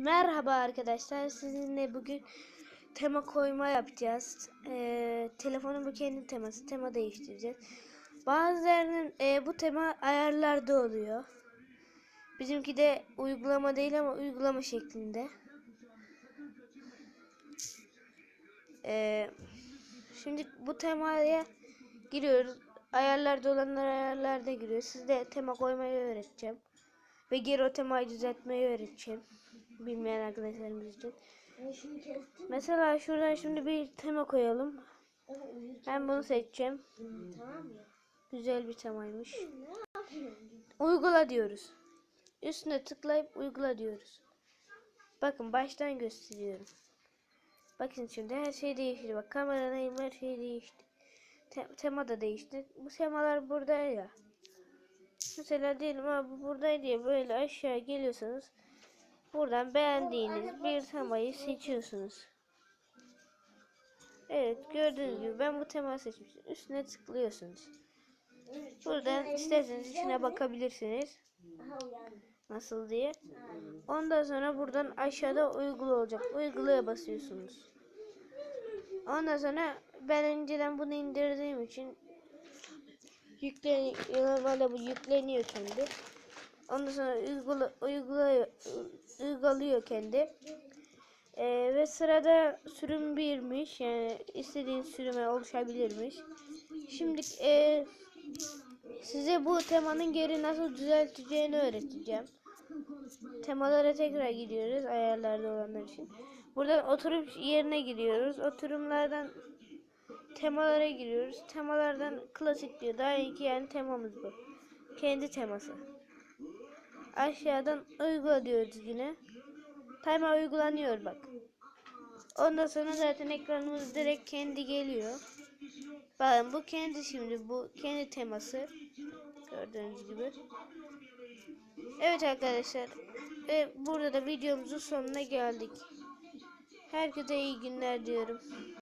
Merhaba arkadaşlar. Sizinle bugün tema koyma yapacağız. Ee, telefonun bu kendi teması. Tema değiştireceğiz. Bazılarının e, bu tema ayarlarda oluyor. Bizimki de uygulama değil ama uygulama şeklinde. Ee, şimdi bu temaya giriyoruz. Ayarlarda olanlar ayarlarda giriyor. Size tema koymayı öğreteceğim. Ve geri o temayı düzeltmeyi öğreteceğim. Bilmeyen arkadaşlarımız için. Mesela şuradan şimdi bir tema koyalım. Ben bunu seçeceğim. Mı? Güzel bir temaymış. Uygula diyoruz. Üstüne tıklayıp uygula diyoruz. Bakın baştan gösteriyorum. Bakın şimdi her şey değişti. Bak kameradayım her şey değişti. Te- tema da değişti. Bu temalar burada ya. Mesela diyelim abi bu buradaydı ya böyle aşağı geliyorsanız buradan beğendiğiniz bir temayı seçiyorsunuz. Evet gördüğünüz gibi ben bu temayı seçmişim. Üstüne tıklıyorsunuz. Buradan isterseniz içine bakabilirsiniz. Nasıl diye. Ondan sonra buradan aşağıda uygula olacak. Uygulaya basıyorsunuz. Ondan sonra ben önceden bunu indirdiğim için yüklen normalde bu yükleniyor kendi. Ondan sonra uygula, uygula, uygulıyor kendi. Ee, ve sırada sürüm birmiş. Yani istediğin sürüme oluşabilirmiş. Şimdi e, size bu temanın geri nasıl düzelteceğini öğreteceğim. Temalara tekrar gidiyoruz ayarlarda olanlar için. Buradan oturum yerine giriyoruz. Oturumlardan temalara giriyoruz. Temalardan klasik diyor. Daha iyi yani temamız bu. Kendi teması. Aşağıdan uygula diyoruz yine. Tema uygulanıyor bak. Ondan sonra zaten ekranımız direkt kendi geliyor. Bakın bu kendi şimdi bu kendi teması. Gördüğünüz gibi. Evet arkadaşlar. Ve burada da videomuzun sonuna geldik. Herkese iyi günler diyorum.